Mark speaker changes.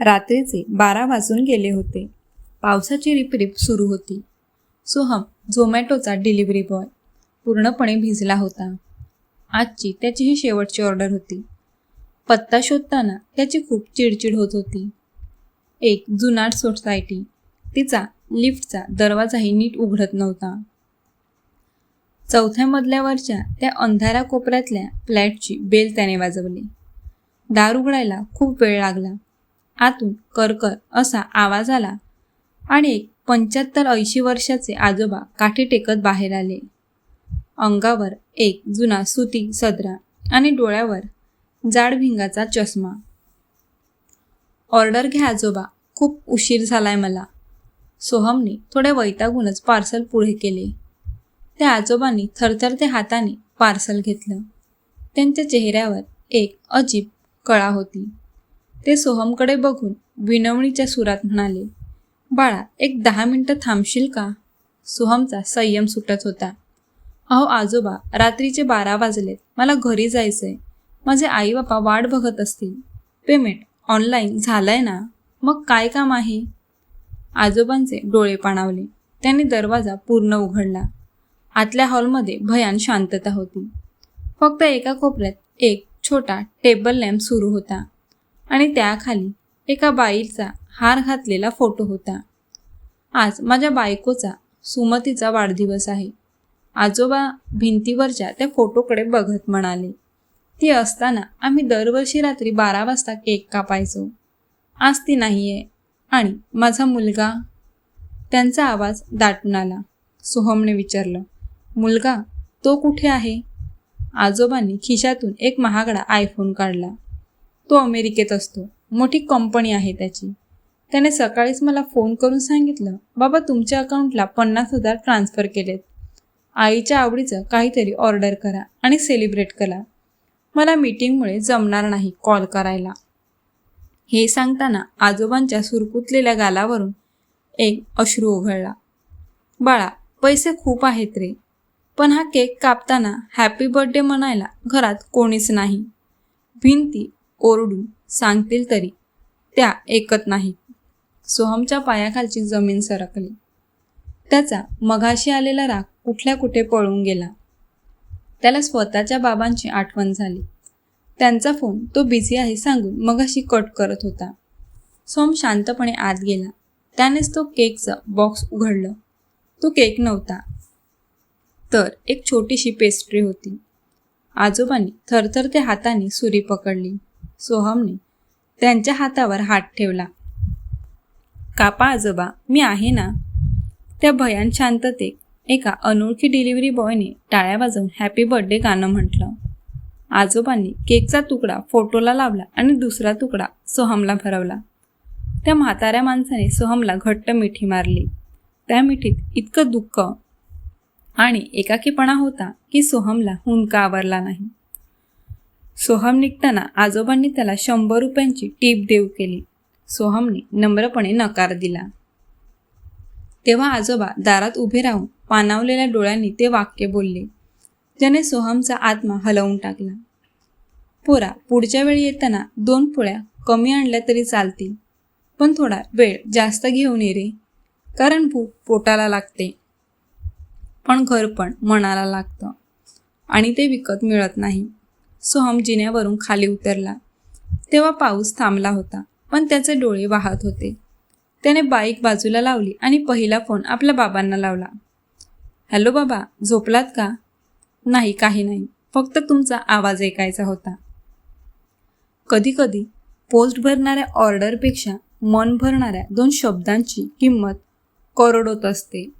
Speaker 1: रात्रीचे बारा वाजून गेले होते. पावसाची रिपरिप सुरू होती. सोहम झोमॅटोचा डिलिव्हरी बॉय पूर्णपणे भिजला होता. आजची त्याची ही शेवटची ऑर्डर होती. पत्ता शोधताना त्याची खूप चिडचिड होत होती. एक जुनाट सोसायटी. तिचा लिफ्टचा दरवाजाही नीट उघडत नव्हता. चौथ्या मजल्यावरच्या त्या अंधारा कोपऱ्यातल्या फ्लॅटची बेल त्याने वाजवली. दार उघडायला खूप वेळ लागला. आतून करकर असा आवाज आला. आणि एक पंच्याहत्तर ऐंशी वर्षाचे आजोबा काठी टेकत बाहेर आले. अंगावर एक जुना सुती सदरा आणि डोळ्यावर जाड भिंगाचा चष्मा. ऑर्डर घ्या आजोबा खूप उशीर झालाय मला. सोहमने थोड्या वैतागूनच पार्सल पुढे केले. त्या आजोबांनी थरथरत्या हाताने पार्सल घेतलं. त्यांच्या चेहऱ्यावर एक अजीब कळा होती. ते सोहमकडे बघून विनवणीच्या सुरात म्हणाले बाळा एक दहा मिनटं थांबशील का? सोहमचा संयम सुटत होता. अहो आजोबा रात्रीचे बारा वाजलेत. मला घरी जायचंय. माझे आई बापा वाट बघत असतील. पेमेंट ऑनलाईन झालंय ना? मग काय काम आहे? आजोबांचे डोळे पाणावले. त्यांनी दरवाजा पूर्ण उघडला. आतल्या हॉलमध्ये भयान शांतता होती. फक्त एका कोपऱ्यात एक छोटा टेबल लॅम्प सुरू होता. आणि त्याखाली एका बाईचा हार घातलेला फोटो होता. आज माझ्या बायकोचा सुमतीचा वाढदिवस आहे. आजोबा भिंतीवरच्या त्या फोटोकडे बघत म्हणाले ती असताना आम्ही दरवर्षी रात्री बारा वाजता केक कापायचो. आज ती नाही आहे आणि माझा मुलगा त्यांचा आवाज दाटून आला. सोहमने विचारलं मुलगा तो कुठे आहे आजोबांनी खिशातून एक महागडा आयफोन काढला. तो अमेरिकेत असतो. मोठी कंपनी आहे त्याची. त्याने सकाळीच मला फोन करून सांगितलं बाबा तुमच्या अकाउंटला पन्नास हजार ट्रान्स्फर केलेत. आईच्या आवडीचं काहीतरी ऑर्डर करा आणि सेलिब्रेट करा. मला मीटिंगमुळे जमणार नाही कॉल करायला. हे सांगताना आजोबांच्या सुरकुतलेल्या गालावरून एक अश्रू ओघळला. बाळा पैसे खूप आहेत रे पण हा केक कापताना हॅपी बर्थडे म्हणायला घरात कोणीच नाही. भिंती ओरडून सांगतील तरी. त्या ऐकत नाही सोहमच्या पायाखालची जमीन सरकली. त्याचा मघाशी आलेला राग कुठल्या कुठे पळून गेला? त्याला स्वतःच्या बाबांची आठवण झाली. त्यांचा फोन तो बिझी आहे सांगून मघाशी कट करत होता. सोम शांतपणे आत गेला. त्यानेच तो केकचा बॉक्स उघडलं. तो केक नव्हता तर एक छोटीशी पेस्ट्री होती. आजोबांनी थरथरत्या हाताने सुरी पकडली. सोहमने त्यांच्या हातावर हात ठेवला. कापा आजोबा मी आहे ना? त्या भयान शांततेत एका अनोळखी डिलिव्हरी बॉयने टाळ्या वाजवून हॅपी बर्थडे गाणं म्हटलं. आजोबांनी केकचा तुकडा फोटोला लावला आणि दुसरा तुकडा सोहमला भरवला. त्या म्हाताऱ्या माणसाने सोहमला घट्ट मिठी मारली. त्या मिठीत इतकं दुःख आणि एकाकीपणा होता की सोहमला हुंका आवरला नाही. सोहम निघताना आजोबांनी त्याला शंभर रुपयांची टीप देऊ केली. सोहमने नम्रपणे नकार दिला. तेव्हा आजोबा दारात उभे राहून पानावलेल्या डोळ्यांनी ते वाक्य बोलले. ज्याने सोहमचा आत्मा हलवून टाकला. पोरा पुढच्या वेळी येताना दोन पोळ्या कमी आणल्या तरी चालतील. पण थोडा वेळ जास्त घेऊन ये रे. कारण भूक पोटाला लागते. पण घर पण मनाला लागतं. आणि ते विकत मिळत नाही. सोहम जिन्यावरून खाली उतरला. तेव्हा पाऊस थांबला होता पण त्याचे डोळे वाहत होते. त्याने बाईक बाजूला लावली आणि पहिला फोन आपल्या बाबांना लावला. हॅलो बाबा झोपलात का? नाही काही नाही. फक्त तुमचा आवाज ऐकायचा होता. कधीकधी पोस्ट भरणाऱ्या ऑर्डरपेक्षा मन भरणाऱ्या दोन शब्दांची किंमत करोडोत असते.